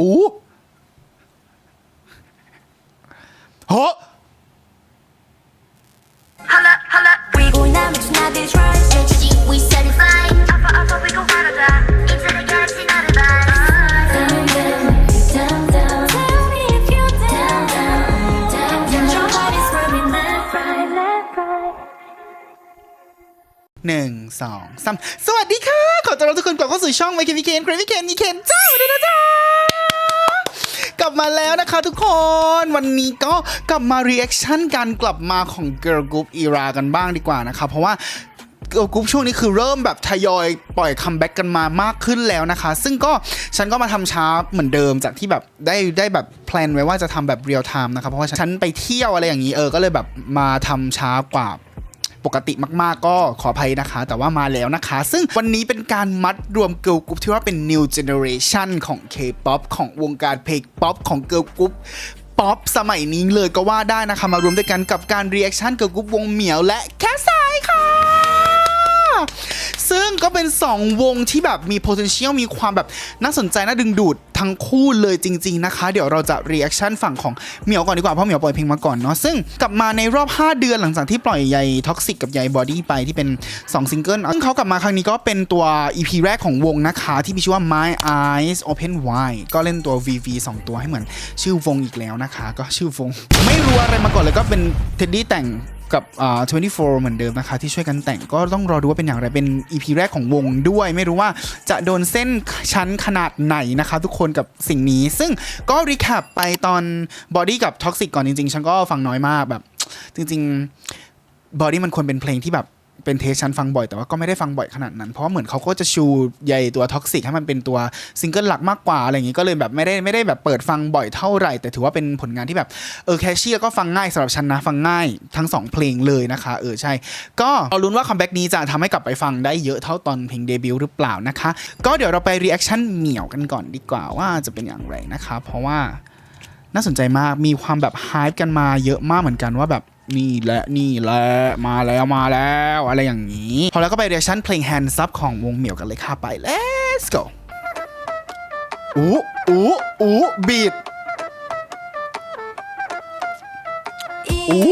อู้โห ก็กลับมารีแอคชั่นการกลับมาของ Girl Group Era กันบ้างดีกว่านะคะเพราะว่า Girl Group ช่วงนี้คือเริ่มแบบทยอยปล่อยคัมแบ็กกันมามากขึ้นแล้วนะคะ ซึ่งก็ฉันก็มาทำช้าเหมือนเดิมจากที่แบบได้ได้แบบแพลนไว้ว่าจะทำแบบเรียลไทม์นะคะเพราะว่าฉันไปเที่ยวอะไรอย่างนี้เออก็เลยแบบมาทำช้ากว่าปกติมาก ๆ ก็ขออภัยนะคะ แต่ว่ามาแล้วนะคะ ซึ่งวันนี้เป็นการมัดรวมเกิ l ลกรุ๊ปที่ว่าเป็น new generation ของ K-POP ของวงการเพลงป๊อปของเกิ l ลกรุ๊ป ป๊อปสมัยนี้เลยก็ว่าได้นะคะมารวมด้วยกันกับการรีแอคชั่นเกิ l ลกรุ๊ปวงเหมียวและแคสซ่า ซึ่งก็เป็น 2 วงที่แบบมี potential มีความแบบน่าสนใจ น่าดึงดูดทั้งคู่เลยจริง ๆ นะคะ เดี๋ยวเราจะ reaction ฝั่งของเหมียวก่อนดีกว่า เพราะเหมียวปล่อยเพลงมาก่อนเนาะซึ่งกลับมาในรอบ 5 เดือนหลังจากที่ปล่อยใยท็อกซิกกับใยบอดี้ไปที่เป็น 2 ซิงเกิลซึ่งเขากลับมาครั้งนี้ก็เป็นตัว EP แรกของวงนะคะที่มีชื่อว่า My Eyes Open Wide ก็เล่นตัว VV 2 ตัวให้เหมือนชื่อวงอีกแล้วนะคะ ก็ชื่อวง ไม่รู้อะไรมาก่อนเลยก็เป็นเท็ดดี้แต่ง กับอ่า24 เหมือนเดิมนะคะ ที่ช่วยกันแต่งก็ต้องรอดูว่าเป็นอย่างไรเป็น EP แรกของวงด้วย ไม่รู้ว่าจะโดนเส้นชั้นขนาดไหนนะคะ ทุกคนกับสิ่งนี้ ซึ่งก็รีแคปไปตอนบอดี้กับท็อกซิกก่อนจริงๆ ฉันก็ฟังน้อยมากแบบ จริงๆบอดี้มันควรเป็นเพลงที่แบบ เป็นเทสชันฟังบ่อยแต่ว่าก็ไม่ได้ฟังบ่อยขนาดนั้น เพราะเหมือนเขาก็จะชูใยตัวท็อกซิกให้มันเป็นตัวซิงเกิลหลักมากกว่าอะไรอย่างงี้ก็เลยแบบไม่ได้ไม่ได้แบบเปิดฟังบ่อยเท่าไหร่ แต่ถือว่าเป็นผลงานที่แบบเออแคชเชียร์ก็ฟังง่ายสำหรับฉันนะฟังง่ายทั้งสองเพลงเลยนะคะเออใช่ ก็เราลุ้นว่าคัมแบ็กนี้จะทำให้กลับไปฟังได้เยอะเท่าตอนเพลงเดบิวต์หรือเปล่านะคะ ก็เดี๋ยวเราไปรีแอคชั่นเหมี่ยวกันก่อนดีกว่าว่าจะเป็นอย่างไรนะคะ เพราะว่าน่าสนใจมากมีความแบบฮป์กันมาเยอะมากเหมือนกันว่าแบบ นี่แหละนี่แหละ มาแล้วมาแล้ว อะไรอย่างนี้ พอแล้วก็ไปเรียชั่นเพลง Hands Up ของวงเหมียวกันเลยค่ะไป let's go อู้อู้อู้บีดอู้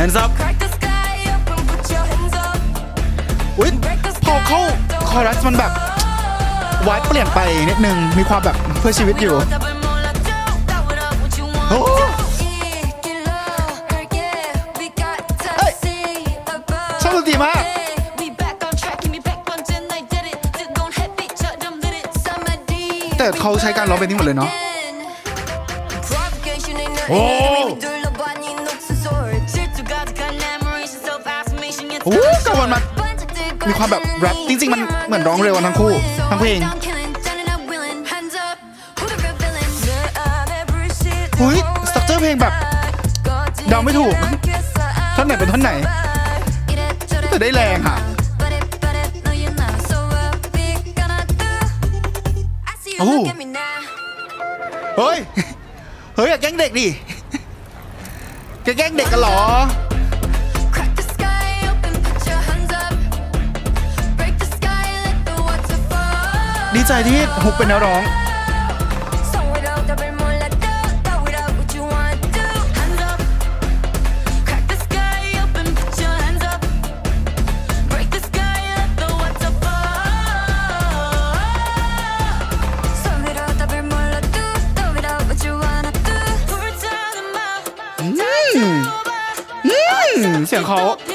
hands up อุ้ยพอเข้าคอรัสมันแบบวายเปลี่ยนไปนิดนึง มีความแบบเพื่อชีวิตอยู่โอ้ชอบดนตรีมากแต่เขาใช้การร้องเป็นนี้หมดเลยเนาะโอ้ โอ้กระวนมามีความแบบแรปจริง ๆ มันเหมือนร้องเร็วกันทั้งคู่ ทั้งเพลงอุ้ยสตั๊กเจอร์เพลงแบบเดาไม่ถูกท่อนไหนเป็นท่อนไหน แต่ได้แรงอะโอ้เฮ้ย เฮ้ย อย่าแกล้งเด็กดิแกแกล้งเด็กกันเหรอ ดีใจที่ฮุกเป็นนักร้อง아เสียงเขา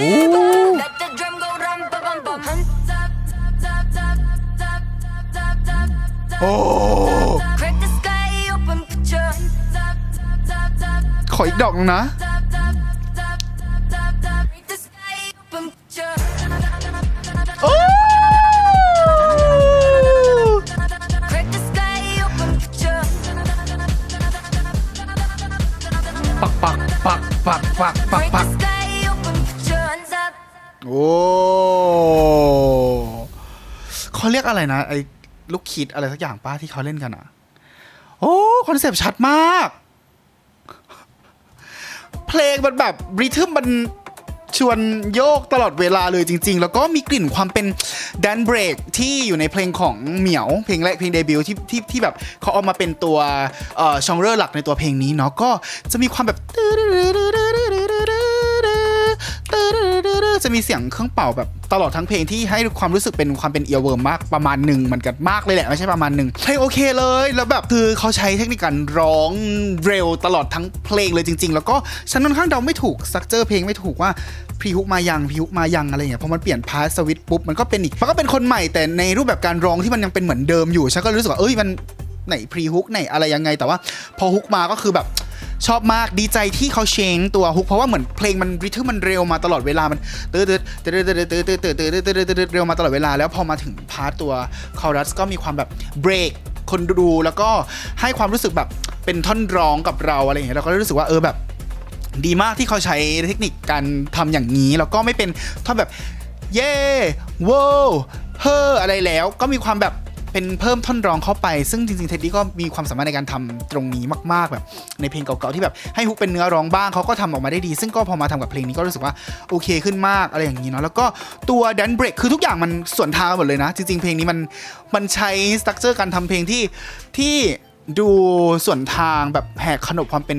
นี้ทุกคนเลยโอ้โอ้ขออีกดอกนึงนะโอ้ปักปักปักปักปักปักปักโอ้ เขาเรียกอะไรนะไอ้ลูกคิดอะไรสักอย่างป้าที่เขาเล่นกันอะ โอ้คอนเซปต์ชัดมาก เพลงมันแบบริทึมมันชวนโยกตลอดเวลาเลยจริง ๆ แล้วก็มีกลิ่นความเป็นแดนเบรกที่อยู่ในเพลงของเหมียว เพลงแรกเพลงเดบิวต์ที่ที่ที่แบบเขาเอามาเป็นตัวเอ่อชองเรอร์หลักในตัวเพลงนี้เนาะก็จะมีความแบบ จะมีเสียงเครื่องเป่าแบบตลอดทั้งเพลงที่ให้ความรู้สึกเป็นความเป็นเอียร์เวิร์มมากประมาณหนึ่งมือนกันมากเลยแหละ ไม่ใช่ประมาณหนึ่งเพลงโอเคเลย แล้วแบบคือเขาใช้เทคนิคการร้องเร็วตลอดทั้งเพลงเลยจริง ๆ แล้วก็ฉันค่อนข้างเดาไม่ถูกสักเจอเพลงไม่ถูกว่าพรีฮุกมายังพรีฮุกมายังอะไรอย่างเงี้ยพอมันเปลี่ยนพาสสวิตปุ๊บมันก็เป็นอีกมันก็เป็นคนใหม่แต่ในรูปแบบการร้องที่มันยังเป็นเหมือนเดิมอยู่ฉันก็รู้สึกว่าเอ้ยมันไหนพรีฮุกไหนอะไรยังไงแต่ว่าพอฮุกมาก็คือแบบ ชอบมากดีใจที่เขาเชงตัวฮุกเพราะว่าเหมือนเพลงมันริทึมมันเร็วมาตลอดเวลามันตืดตืดตืดตืดตืดตืดตืดตืดตืดตืดตืดเร็วมาตลอดเวลาแล้วพอมาถึงพาร์ตตัวคอรัสก็มีความแบบเบรกคนดูแล้วก็ให้ความรู้สึกแบบเป็นท่อนร้องกับเราอะไรอย่างเงี้ยเราก็รู้สึกว่าเออแบบดีมากที่เขาใช้เทคนิคการทำอย่างนี้ แล้วก็ไม่เป็นท่อนแบบเย่โว้เฮออะไรแล้วก็มีความแบบ เป็นเพิ่มท่อนร้องเข้าไป ซึ่งจริงๆเท็ดดี้ก็มีความสามารถในการทำตรงนี้มาก ๆ แบบในเพลงเก่าๆที่แบบให้ฮุกเป็นเนื้อร้องบ้างเขาก็ทำออกมาได้ดี ซึ่งก็พอมาทำกับเพลงนี้ก็รู้สึกว่าโอเคขึ้นมากอะไรอย่างนี้เนาะแล้วก็ตัวแดนเบรกคือทุกอย่างมันส่วนทางหมดเลยนะ จริง ๆ เพลงนี้มันมันใช้สตั๊กเจอร์การทำเพลงที่ที่ดูส่วนทางแบบแหกขนบความเป็น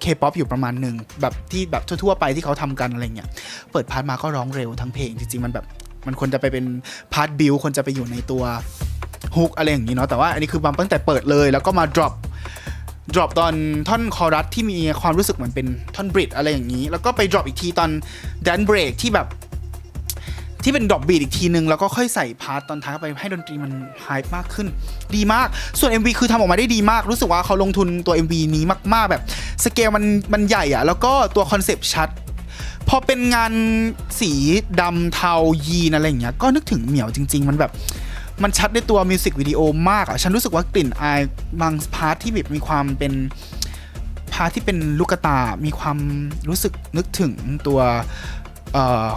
เคป๊อปอยู่ประมาณหนึ่งแบบที่แบบทั่วๆไปที่เขาทำกันอะไรเงี้ยเปิดพาร์ทมาก็ร้องเร็วทั้งเพลงจริงๆมันแบบมันควรจะไปเป็นพาร์ทบิวควรจะไปอยู่ในตัว ฮุกอะไรอย่างนี้เนาะแต่ว่าอันนี้คือบัมตั้งแต่เปิดเลย แล้วก็มา drop drop ตอนท่อนคอรัสที่มีความรู้สึกเหมือนเป็นท่อนบริดอะไรอย่างนี้ แล้วก็ไป drop อีกทีตอน dan break ที่แบบที่เป็นดรอปบีดอีกทีนึง แล้วก็ค่อยใส่พาร์ตตอนท้ายไปให้ดนตรีมันไฮป์มากขึ้น ดีมาก ส่วน MV คือทำออกมาได้ดีมาก รู้สึกว่าเขาลงทุนตัว MV นี้มากๆแบบสเกลมันมันใหญ่อะแล้วก็ตัวคอนเซปต์ชัด พอเป็นงานสีดำเทายีนอะไรอย่างเงี้ยก็นึกถึงเหมียวจริง ๆ มันแบบ มันชัดในตัวมิวสิกวิดีโอมากอะฉันรู้สึกว่ากลิ่นอายบางพาร์ทที่แบบมีความเป็นพาร์ทที่เป็นลูกตา มีความรู้สึกนึกถึงตัว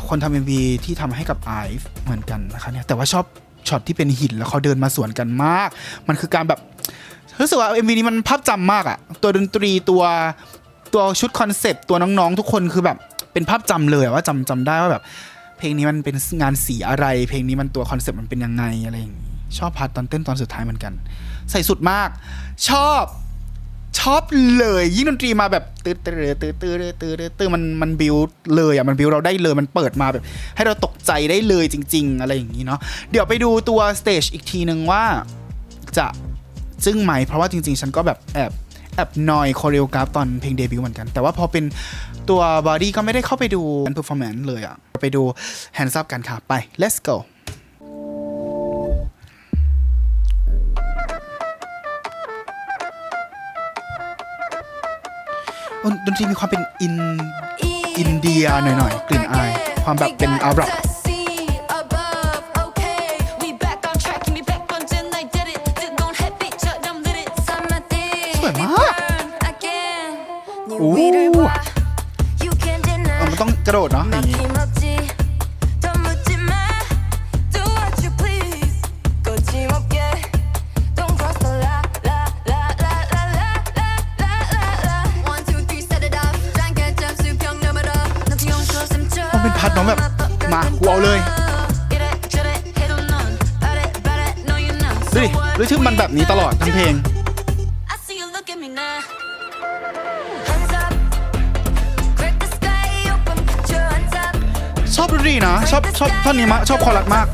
คนทำเอ็มวีที่ทำให้กับไอฟ์เหมือนกันนะคะเนี่ยแต่ว่าชอบช็อตที่เป็นหินแล้วเขาเดินมาสวนกันมาก มันคือการแบบรู้สึกว่า MV นี้มันภาพจำมากอะตัวดนตรีตัวตัวชุดคอนเซปต์ตัวน้องๆ ทุกคนคือแบบเป็นภาพจำเลยว่าจำจำได้ว่าแบบ เพลงนี้มันเป็นงานสีอะไร เพลงนี้มันตัวคอนเซปต์มันเป็นยังไงอะไรอย่างงี้ชอบพาร์ทตอนเต้นตอนสุดท้ายเหมือนกัน ใส่สุดมาก ชอบชอบเลยยิ่งดนตรีมาแบบตื้อตื้อตื้อตื้อตื้อตื้อตื้อมันมันบิวเลยอะมันบิวเราได้เลยมันเปิดมาแบบ ให้เราตกใจได้เลยจริง ๆ อะไรอย่างนี้เนาะเดี๋ยวไปดูตัวสเตจอีกทีนึงว่าจะจึ้งไหมเพราะว่าจริง ๆ ฉันก็แบบแอบ แอบนอยคอเรียกราฟตอนเพลงเดบิวต์เหมือนกัน แต่ว่าพอเป็นตัวบอดี้ก็ไม่ได้เข้าไปดูการเพอร์ฟอร์แมนซ์เลยอะไปดูแฮนด์ซับกันค่ะ ไป let's go ดนตรีมีความเป็นอินอินเดียหน่อยๆ กลิ่นอาย ความแบบเป็นอาหรับ กระโดดเนาะอย่างนี้มันเป็นพัดน้องแบบ มากูเอาเลยดูดิรู้ชื่อมันแบบนี้ตลอดทั้งเพลง ชอบดนตรีนะ ชอบชอบท่อนนี้มากชอบคอรัสมาก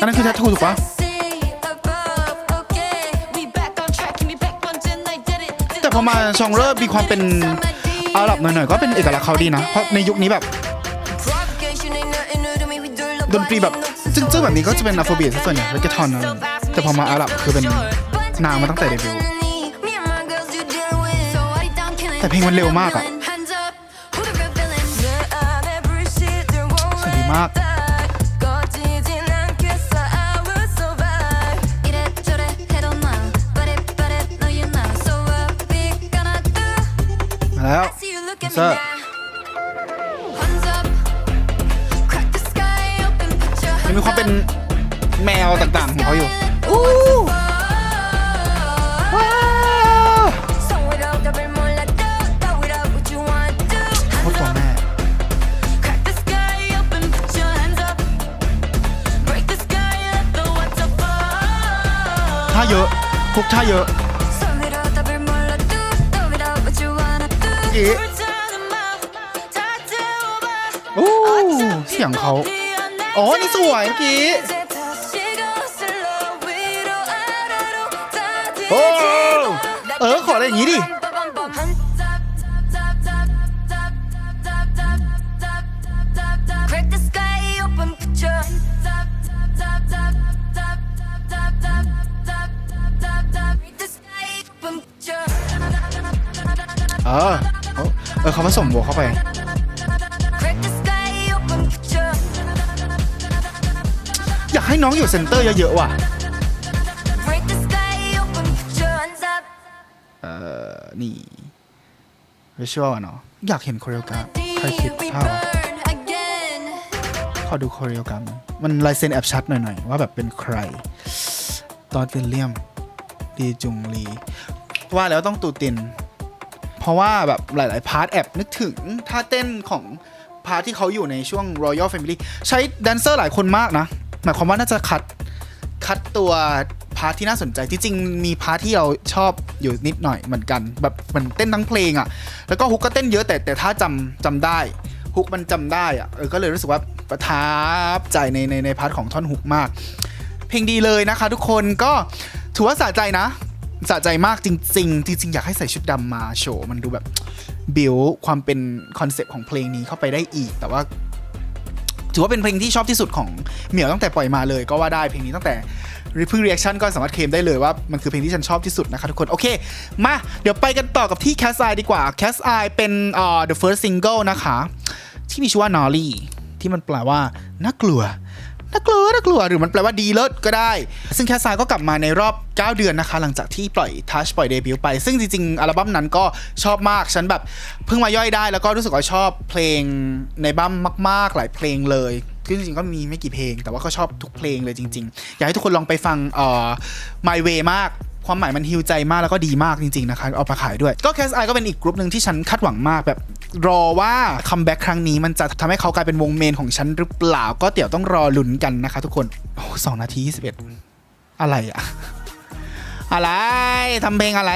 อันนั้นคือแททูถูกปะ พอมาชองเริ่มมีความเป็นอาหรับหน่อยๆก็เป็นเอกลักษณ์เขาดีนะ เพราะในยุคนี้แบบ ดนตรีแบบจึ้งๆแบบนี้ก็จะเป็นอัฟโฟบีซะส่วนใหญ่เรกเกทอนนะแต่พอมาอาหรับคือเป็นนางมาตั้งแต่เดบิวต์แต่เพลงมันเร็วมากอะสวยดีมาก มาแล้วเซอร์มันมีความเป็นแมวต่างๆของเขาอยู่ว้าวโคตรตัวแม่ท่าเยอะคุกท่าเยอะ เอ๊ะโอ้เสียงเขาอ๋อ นี่สวยเมื่อกี้โอ้เออ ขออะไรอย่างนี้ดิ เออเขาผสมบวกเข้าไป Crack the sky open, put your อยากให้น้องอยู่เซนเตอร์เยอะๆว่ะ Break the sky open, put your hands up. เออนี่วิชวลเนาะอยากเห็นโคเรียกราฟใครคิด We ภาพ burn again. ขอดูโคเรียกราฟมันลายเซ็นแอบชัดหน่อยๆ ว่าแบบเป็นใคร ตอนตินเลียมดีจุงลี ว่าแล้วต้องตูติน เพราะว่าแบบหลาย ๆ พาร์ทแอบนึกถึงท่าเต้นของพาร์ทที่เขาอยู่ในช่วง Royal Family ใช้แดนเซอร์หลายคนมากนะ หมายความว่าน่าจะคัดคัดตัวพาร์ทที่น่าสนใจที่จริงมีพาร์ทที่เราชอบอยู่นิดหน่อยเหมือนกัน แบบเหมันเต้นทั้งเพลงอะ่ะ แล้วก็ฮุกก็เต้นเยอะแต่แต่ถ้าจำจำได้ฮุกมันจำได้อะ่ะเออก็เลยรู้สึกว่าประทับใจในในในพาร์ทของท่อนฮุกมาก เพลงดีเลยนะคะ ทุกคนก็ถือว่าสะใจนะ สะใจมากจริง ๆ จริง ๆ อยากให้ใส่ชุดดำมาโชว์มันดูแบบบิวความเป็นคอนเซปต์ของเพลงนี้เข้าไปได้อีก แต่ว่า ถือว่าเป็นเพลงที่ชอบที่สุดของเหมียวตั้งแต่ปล่อยมาเลยก็ว่าได้เพลงนี้ตั้งแต่เพิ่งเรีแอคชั่นก็สามารถเคลมได้เลยว่า มันคือเพลงที่ฉันชอบที่สุดนะคะทุกคน โอเค มาเดี๋ยวไปกันต่อกับที่ Cat's Eye ดีกว่า Cat's Eye เป็นเอ่อ the first single นะคะ ที่มีชื่อว่า Nolly ที่มันแปลว่าน่ากลัว น่ากลัวน่ากลัวหรือมันแปลว่าดีเลิศก็ได้ ซึ่งแคสไซก็กลับมาในรอบ 9 เดือนนะคะ หลังจากที่ปล่อยทัชปล่อยเดบิวต์ไป ซึ่งจริง ๆ อัลบั้มนั้นก็ชอบมาก ฉันแบบเพิ่งมาย่อยได้ แล้วก็รู้สึกว่าชอบเพลงในบั้มมาก ๆ หลายเพลงเลยคือจริงๆก็มีไม่กี่เพลง แต่ว่าก็ชอบทุกเพลงเลยจริง ๆ อยากให้ทุกคนลองไปฟังเอ่อ My Way มาก ความหมายมันฮิวใจมากแล้วก็ดีมากจริงๆนะคะเอาไปขายด้วย ก็ Cast Eye ก็เป็นอีกกลุ่มหนึ่งที่ฉันคาดหวังมากแบบรอว่าคัมแบ็กครั้งนี้มันจะทำให้เขากลายเป็นวงเมนของฉันหรือเปล่า ก็เดี๋ยวต้องรอลุ้นกันนะคะทุกคนโอ้สองนาทียี่สิบเอ็ดอะไรอะอะไรทำเพลงอะไร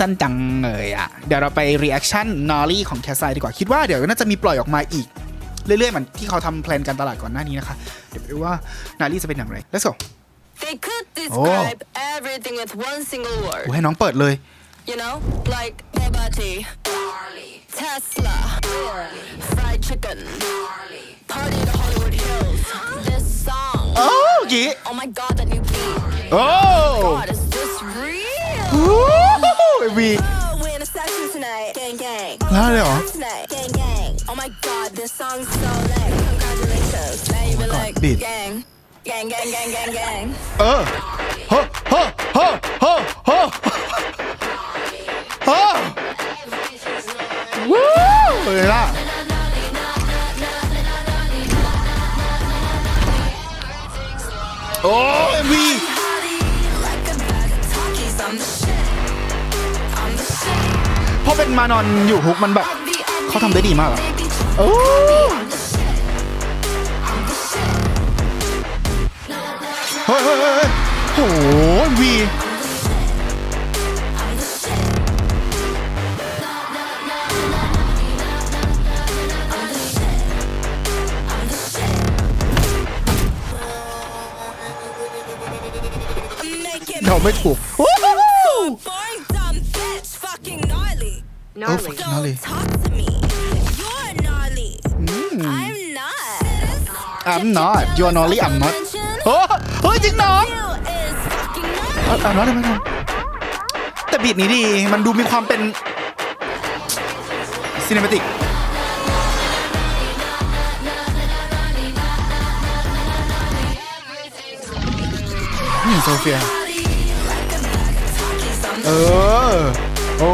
สั้นจังเลยอะเดี๋ยวเราไปรีแอคชั่นนอรี่ของแคสไซดีกว่าคิดว่าเดี๋ยวน่าจะมีปล่อยออกมาอีก เรื่อยๆเหมือนที่เขาทำแพลนการตลาดก่อนหน้านี้นะคะ เดี๋ยวไปดูว่านารี่จะเป็นอย่างไร let's go They could describe everything with one single โอ้ word. ให้น้องเปิดเลย You know, like Bugatti, Tesla, fried chicken, party to Hollywood Hills. This song. โอ้เมื่อกี้ Oh my god, that new beat. โอ้ God, is this real? โอ้วี Oh, we're in a session tonight. Gang, gang. แล้วเลยเหรอ Tonight. Gang, gang. Oh my god, this song's so lit. Congratulations. Now you be God, like, beat. gang. Gang, gang, gang, gang, gang. เออโฮโฮโฮโฮโฮโฮวู้เลยล่ะโอ้ยวี Like a bag of Takis, I'm the shit. I'm the shit. พอเป็นมานอนอยู่ฮุกมันแบบเขาทำได้ดีมากอะโอ้ เฮ้ยเฮ้ยเฮ้ยเฮ้ยโหวีบอกไม่ถูกโอ้โห Boring dumb bitch, fucking gnarly. เออ fucking gnarly Don't talk to me. You're gnarly. I'm not. I'm not you're naughty I'm not โอ้เฮ้ยจริงน้องเอะอะน้องได้ไหมน้องแต่บีดนี้ดีมันดูมีความเป็นซีเนิเมติกนี่โซเฟีย เออ โอ้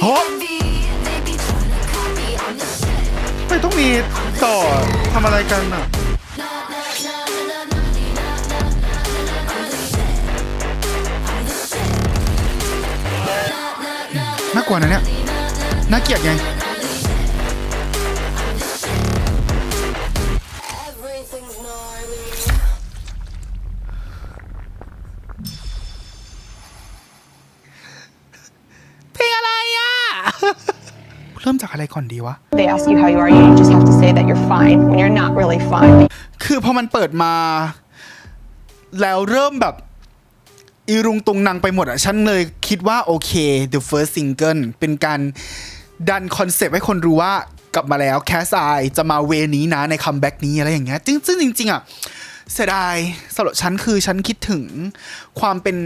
โหไม่ต้องมีต่อทำอะไรกันอะ น่ากลัวนะเนี่ย น่าเกลียดไง Everything's gnarly. เพลงอะไรอะเริ่มจากอะไรก่อนดีวะ They ask you how you are, you just have to say that you're fine when you're not really fine. คือพอมันเปิดมา แล้วเริ่มแบบ อีรุงตุงนังไปหมดอะ ฉันเลยคิดว่าโอเค the first single เป็นการดันคอนเซปต์ให้คนรู้ว่ากลับมาแล้วแคสไอจะมาเวนี้นะในคัมแบ็กนี้อะไรอย่างเงี้ยซึ่งซึ่งจริงๆอะเสียดายสำหรับฉันคือฉันคิดถึงความเป็น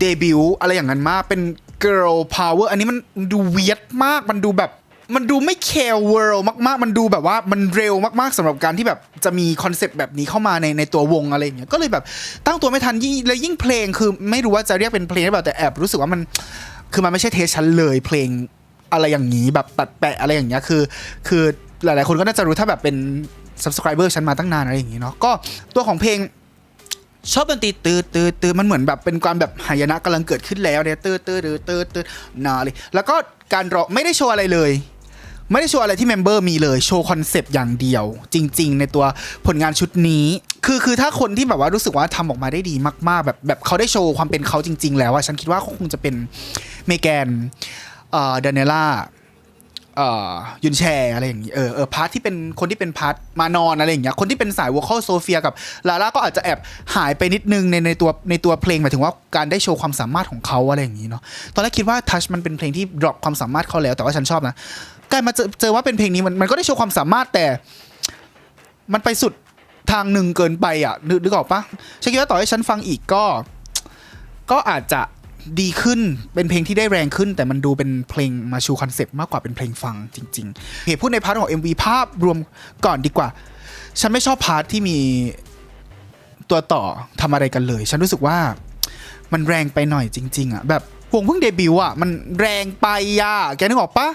เดบิวอะไรอย่างนั้นมากเป็น girl power อันนี้มันดูเวียดมากมันดูแบบ มันดูไม่ care world มาก ๆ มันดูแบบว่ามันเร็วมากๆสำหรับการที่แบบจะมีคอนเซปต์แบบนี้เข้ามาในในตัววงอะไรอย่างเงี้ยก็เลยแบบตั้งตัวไม่ทันยิ่งแล้วยิ่งเพลงคือไม่รู้ว่าจะเรียกเป็นเพลงหรือเปล่าแต่แอบรู้สึกว่ามันคือมันไม่ใช่เทสฉันเลยเพลงอะไรอย่างนี้แบบตัดแปะอะไรอย่างเงี้ยคือ คือหลายๆคนก็น่าจะรู้ถ้าแบบเป็น subscriber ฉันมาตั้งนานอะไรอย่างงี้เนาะก็ตัวของเพลงชอบดนตรีตืดตืดตืดมันเหมือนแบบเป็นความแบบหายนะกำลังเกิดขึ้นแล้วเนี่ยตืดตืดตืดตืดตืดนาเลยแล้วก็การร้องไม่ได้โชว์อะไรเลย ไม่ได้โชว์อะไรที่เมมเบอร์มีเลยโชว์คอนเซปต์อย่างเดียว จริง ๆ ในตัวผลงานชุดนี้ คือคือถ้าคนที่แบบว่ารู้สึกว่าทำออกมาได้ดีมากๆ แบบแบบเขาได้โชว์ความเป็นเขาจริง ๆ แล้วอะฉันคิดว่าเขาคงจะเป็นเมแกนเอ่อเดนเนล่าเอ่อยุนแชร์อะไรอย่างนี้เออเออพาร์ทที่เป็นคนที่เป็นพาร์ทมานอนอะไรอย่างเงี้ยคนที่เป็นสายวอลคอลโซเฟียกับลาล่าก็อาจจะแอบหายไปนิดนึงในในตัวในตัวเพลงหมายถึงว่าการได้โชว์ความสามารถของเขาอะไรอย่างนี้เนาะตอนแรกคิดว่าทัชมันเป็นเพลงที่ดรอปความสามารถเขาแล้วแต่ว่าฉันชอบนะ กลายมาเจอเจอว่าเป็นเพลงนี้มันมันก็ได้โชว์ความสามารถแต่ มันไปสุดทางหนึ่งเกินไปอะนึกนึกออกปะฉันคิดว่าต่อให้ฉันฟังอีกก็ ก็อาจจะดีขึ้นเป็นเพลงที่ได้แรงขึ้น แต่มันดูเป็นเพลงมาชูคอนเซปต์มากกว่าเป็นเพลงฟังจริงๆเหตุพูดในพาร์ทของ MV ภาพรวมก่อนดีกว่า ฉันไม่ชอบพาร์ทที่มีตัวต่อทำอะไรกันเลย ฉันรู้สึกว่ามันแรงไปหน่อยจริง ๆอะแบบวงเพิ่งเดบิวต์อะมันแรงไปอะแกนึกออกปะ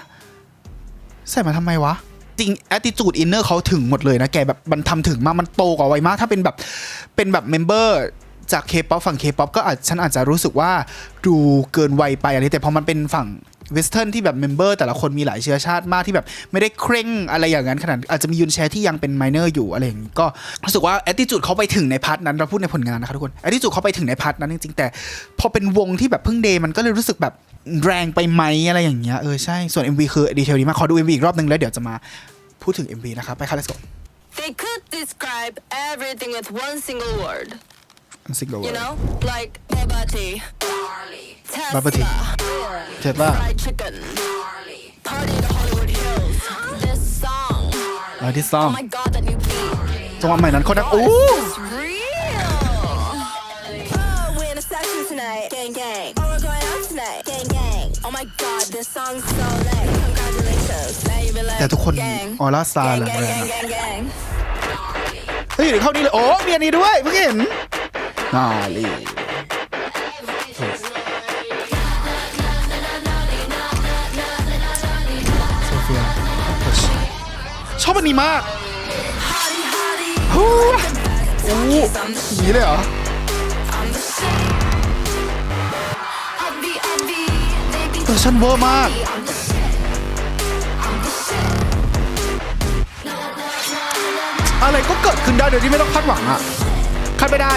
ใส่มาทำไมวะ จริง attitude inner เขาถึงหมดเลยนะแกแบบมันทำถึงมาก มันโตกว่าไวมาก ถ้าเป็นแบบเป็นแบบเมมเบอร์จาก K-POP ฝั่ง K-POP ก็อาจฉันอาจจะรู้สึกว่าดูเกินวัยไปอะไรแต่พอมันเป็นฝั่งเวสเทิร์นที่แบบเมมเบอร์แต่ละคนมีหลายเชื้อชาติมากที่แบบไม่ได้เคร่งอะไรอย่างนั้นขนาดอาจจะมียุนแชร์ที่ยังเป็นไมเนอร์อยู่อะไรอย่างนี้ก็รู้สึกว่า attitude เขาไปถึงในพาร์ทนั้นเราพูดในผลงานนะคะทุกคน attitude เขาไปถึงในพาร์ทนั้นจริงๆแต่ พอเป็นวงที่แบบเพิ่งเดย์มันก็เลยรู้สึกแบบ แรงไปไหมอะไรอย่างเงี้ยเออใช่ ส่วน MV คือดีเทลดีมากขอดู MV อีกรอบนึงแล้วเดี๋ยวจะมาพูดถึง MV นะครับ ไปค่ะ let's go They could describe everything with one single word. single You word know? Like bubble tea. Tesla. Bubble tea. เจ็ดป่ะ Fried chicken. Party in the Hollywood Hills. This song. เออที่ซ่อ Oh ม my god, that new beat. จังหวะใหม่นั้นคนดังอู้ It's real. Oh, we're in a section tonight. Gang, gang. แต่ทุกคน gang. ออร่าสตาร์ Gang, เลย gang, gang, gang, gang. เฮ้ยเดี๋ยวเข้านี่เลย โอ้มีอันนี้ด้วยเพิ่งเห็นนาลีโซเฟียชอบอันนี้มากฮู้โอ้อย่างนี้เลยเหรอ เออชันเวอร์มากอะไรก็เกิดขึ้นได้โดยที่ไม่ต้องคาดหวังอะคาดไม่ได้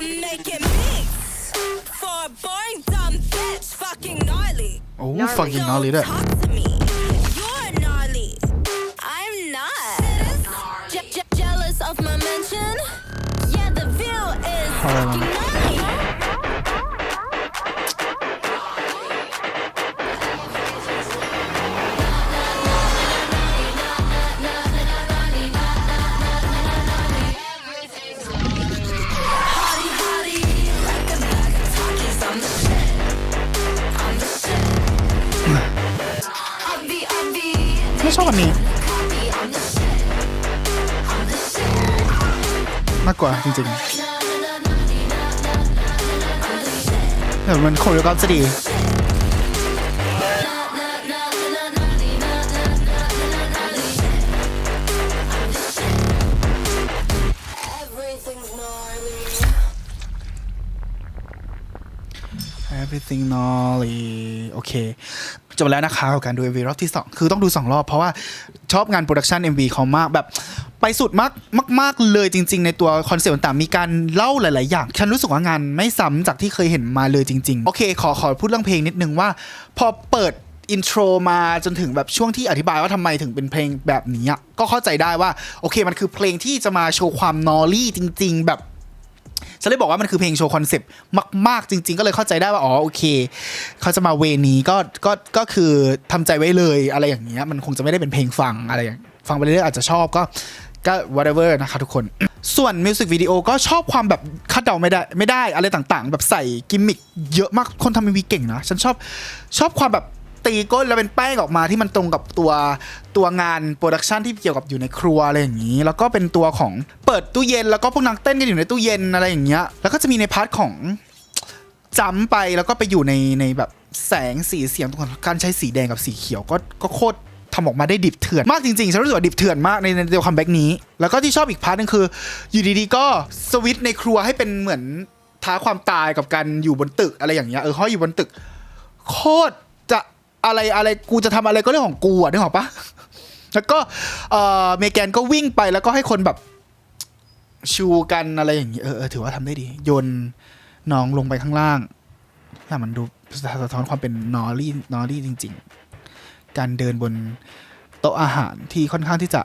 I'm making beats for boring dumb fucking gnarly ด้วย is fucking nice. ไม่ชอบอันนี้มากกว่าจริงๆ แต่มันโคโรกราฟจะดี Everything's gnarly. everything nolly โอเคจบแล้วนะคะกับการดู MV รอบที่ 2 คือต้องดู 2 รอบเพราะว่าชอบงานโปรดักชัน MV เขามากแบบ ไปสุดมากมาก ๆ เลยจริง ๆ ในตัวคอนเซปต์ต่างๆมีการเล่าหลาย ๆ อย่าง ฉันรู้สึกว่างานไม่ซ้ำจากที่เคยเห็นมาเลยจริง ๆ โอเค ขอขอพูดเรื่องเพลงนิดนึงว่า พอเปิดอินโทรมาจนถึงแบบช่วงที่อธิบายว่าทำไมถึงเป็นเพลงแบบนี้อะก็เข้าใจได้ว่า โอเคมันคือเพลงที่จะมาโชว์ความนอรี่จริง ๆ แบบฉันเลยบอกว่ามันคือเพลงโชว์คอนเซปต์มาก ๆ จริง ๆ ก็เลยเข้าใจได้ว่า อ๋อ โอเค เขาจะมาเวนี้ก็ก็ก็คือทำใจไว้เลยอะไรอย่างเงี้ยมันคงจะไม่ได้เป็นเพลงฟังอะไรอย่างฟังไปเรื่อยๆอาจจะชอบก็ ก็ whatever นะคะทุกคน ส่วนมิวสิกวิดีโอก็ชอบความแบบคาดเดาไม่ได้ไม่ได้อะไรต่างๆ แบบใส่กิมมิคเยอะมากคนทำมีวีเก่งนะ ฉันชอบชอบความแบบตีก้นแล้วเป็นแป้งออกมาที่มันตรงกับตัวตัวงานโปรดักชันที่เกี่ยวกับอยู่ในครัวอะไรอย่างนี้ แล้วก็เป็นตัวของเปิดตู้เย็น แล้วก็พวกนางเต้นกันอยู่ในตู้เย็นอะไรอย่างเงี้ยแล้วก็จะมีในพาร์ทของจำไปแล้วก็ไปอยู่ในในแบบแสงสีเสียงตรงนั้นการใช้สีแดงกับสีเขียวก็ก็โคตร ทำออกมาได้ดิบเถื่อนมากจริงๆฉันรู้สึกว่าดิบเถื่อนมากในในตัวคัมแบ็กนี้ แล้วก็ที่ชอบอีกพาร์ทนึงคือ อยู่ดีๆก็สวิตในครัวให้เป็นเหมือนท้าความตายกับการอยู่บนตึกอะไรอย่างเงี้ยเออเขาอยู่บนตึก โคตรจะอะไรอะไรกูจะทำอะไรก็เรื่องของกูอะนึกออกปะแล้วก็เออเมแกนก็วิ่งไปแล้วก็ให้คนแบบชูกันอะไรอย่างเงี้เออเออถือว่าทำได้ดี โยนน้องลงไปข้างล่างถ้ามันดูสะท้อนความเป็นนอรี่นอรี่จริง ๆ การเดินบนโต๊ะอาหารที่ค่อนข้างที่จะ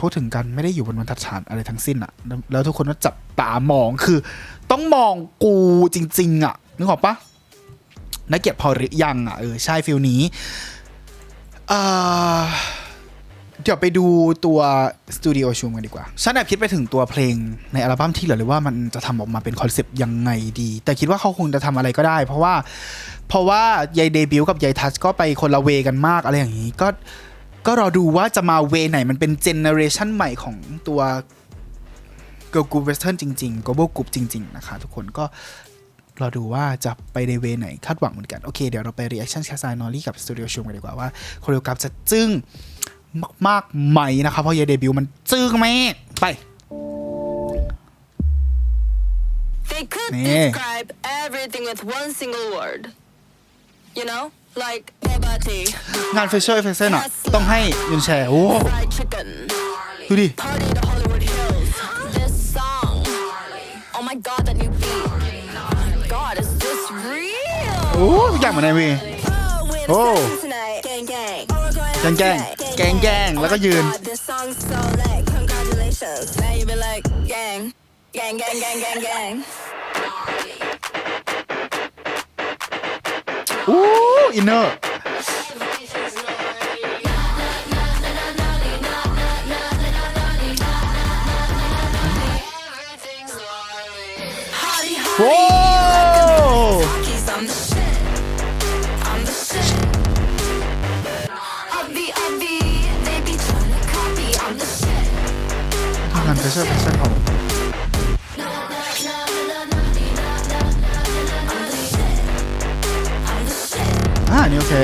พูดถึงกันไม่ได้อยู่บนบรรทัดฐานอะไรทั้งสิ้นอะแล้วแล้วทุกคนก็จับตามองคือ ต้องมองกูจริง ๆอะนึกออกปะนักเกียรติพอหรือยังอะเออใช่ฟิลนี้อ่า เดี๋ยวไปดูตัวสตูดิโอชูมกันดีกว่า ฉันแอบคิดไปถึงตัวเพลงในอัลบั้มที่เหลือเลยว่ามันจะทำออกมาเป็นคอนเซปต์ยังไงดี แต่คิดว่าเขาคงจะทำอะไรก็ได้ เพราะว่า เพราะว่ายายเดบิวต์กับยายทัชก็ไปคนละเวกันมากอะไรอย่างนี้ ก็ก็รอดูว่าจะมาเวไหนมันเป็นเจเนอเรชันใหม่ของตัว Girl Group Western จริงๆ Global Group จริง ๆ นะคะ ทุกคนก็รอดูว่าจะไปในเวไหนคาดหวังเหมือนกัน โอเค เดี๋ยวเราไป reaction แคสไซนอรี่กับ Studio Show กันดีกว่าว่าโคเรียกราฟจะจึ้ง มากๆไหมนะคะเพราะยายเดบิวต์มันจึ้งแม่ไป They could Yeah. describe everything with one single word. You know? Like Ebati, งาน facial effects น่ะต้องให้ยุนแชร์โอ้ fried chicken, ดูดิ party to Hollywood Hills. This song. Oh my god, that new beat. Oh my god, is this real? โอ้ทุกอย่างเหมือนในวี Oh, we're in a Oh. session tonight. Gang gang. Oh, we're going out แกงแกง tonight. แกงแกงแล้วก็ยืน Oh my god, this song's so lit. Congratulations. Now you be like, gang. Gang, gang, gang, gang, gang. อู้อินเนอร์ งาน facial effects ของอ่านี่โอเค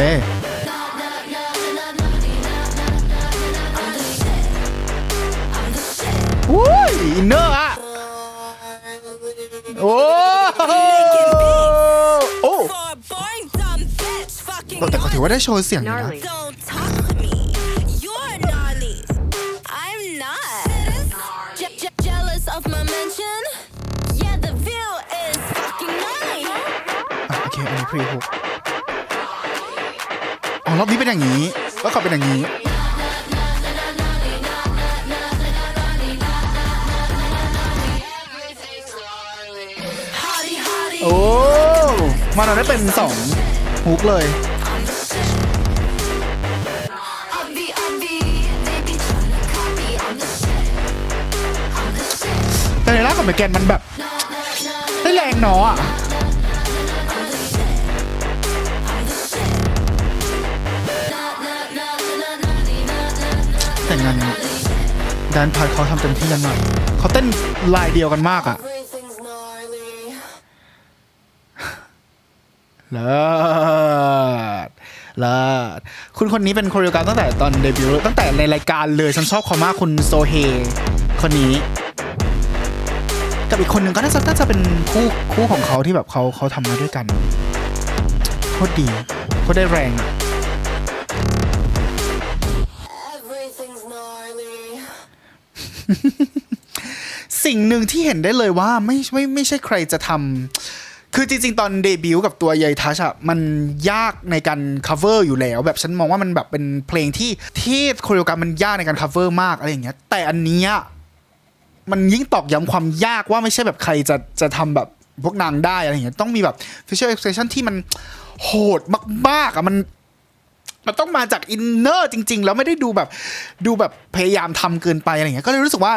อุ้ยอินเนอร์อะโอ้โอ้ For a boring dumb bitch, fucking แต่ก็ถือว่าได้โชว์เสียงอยู่นะ ขอะโอรอบนี้เป็นอย่างนี้ก็ขอเป็นอย่างนี้โอ้มาเราได้เป็นสองฮุกเลยแต่ในร่างกับเมแกนมันแบบได้แรงเนาะ แต่งงานแดนพาร์ทเขาทำเต็มที่กันมากเขาเต้นลายเดียวกันมากอะเลิศเลิศคุณคนนี้เป็นโคเรียกราฟตั้งแต่ตอนเดบิวต์ตั้งแต่ในรายการเลยฉันชอบเขามากคุณโซเฮคนนี้ กับอีกคนหนึ่งก็น่าจะน่าจะเป็นคู่คู่ของเขาที่แบบเขาเขาทำมาด้วยกันโคตรดีโคตรได้แรงอะ สิ่งหนึ่งที่เห็นได้เลยว่าไม่ไม่ไม่ใช่ใครจะทำคือจริงๆ ตอนเดบิวต์กับตัวยายทัชอะมันยากในการ cover อยู่แล้ว แบบฉันมองว่ามันแบบเป็นเพลงที่ที่โคเรกรามันยากในการ cover มากอะไรอย่างเงี้ย แต่อันเนี้ยมันยิ่งตอกย้ำความยากว่าไม่ใช่แบบใครจะจะทำแบบพวกนางได้อะไรอย่างเงี้ยต้องมีแบบ facial expression ที่มันโหดมากๆอะมัน มันต้องมาจากอินเนอร์จริง ๆ แล้วไม่ได้ดูแบบดูแบบพยายามทำเกินไปอะไรอย่างเงี้ยก็เลยรู้สึกว่า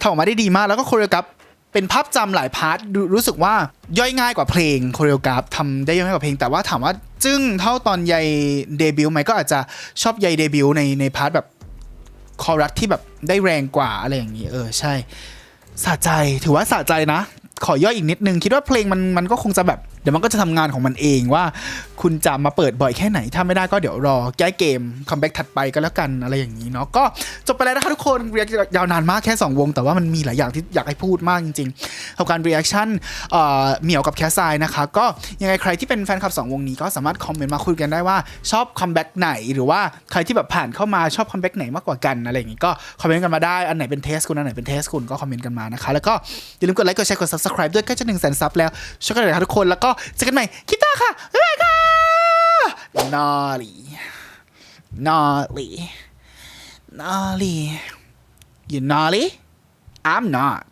ทำออกมาได้ดีมากแล้วก็โคเรียกราฟเป็นภาพจำหลายพาร์ทรู้สึกว่าย่อยง่ายกว่าเพลงโคเรียกราฟทำได้ย่อยง่ายกว่าเพลงแต่ว่าถามว่าจึ้งเท่าตอนยายเดบิวต์ไหมก็อาจจะชอบยายเดบิวต์ในในพาร์ทแบบคอรัสที่แบบได้แรงกว่าอะไรอย่างงี้เออใช่สะใจถือว่าสะใจนะ ขอย่อยอีกนิดนึง คิดว่าเพลงมันมันก็คงจะแบบ เดี๋ยวมันก็จะทำงานของมันเองว่า คุณจะมาเปิดบ่อยแค่ไหน ถ้าไม่ได้ก็เดี๋ยวรอแก้เกมคัมแบ็กถัดไปก็แล้วกันอะไรอย่างนี้เนาะก็จบไปแล้วนะคะทุกคนเรียกยาวนานมากแค่ 2 วง แต่ว่ามันมีหลายอย่างที่อยากให้พูดมากจริงๆกับการเรีแอคชั่นเหมียวกับแคสไซนะคะก็ยังไงใครที่เป็นแฟนคลับ 2 วงนี้ก็สามารถคอมเมนต์มาคุยกันได้ว่าชอบคัมแบ็กไหนหรือว่าใครที่แบบผ่านเข้ามาชอบคัมแบ็กไหนมากกว่ากันอะไรอย่างนี้ก็คอมเมนต์กันมาได้อันไหนเป็นเทสคุณอันไหนเป็นเทสคุณก็คอมเมนต์กันมานะคะแล้วก็อย่าลืมกดไลค์กดแชร์กด subscribe ด้วยใกล้จะหนึ่งแสนซับแล้วช่วยกันหน่อยนะทุกคนแล้วก็เจอกันใหม่คิดต้าค่ะบ๊ายบายนอลี่นอลี่นอลี่ you nolly I'm not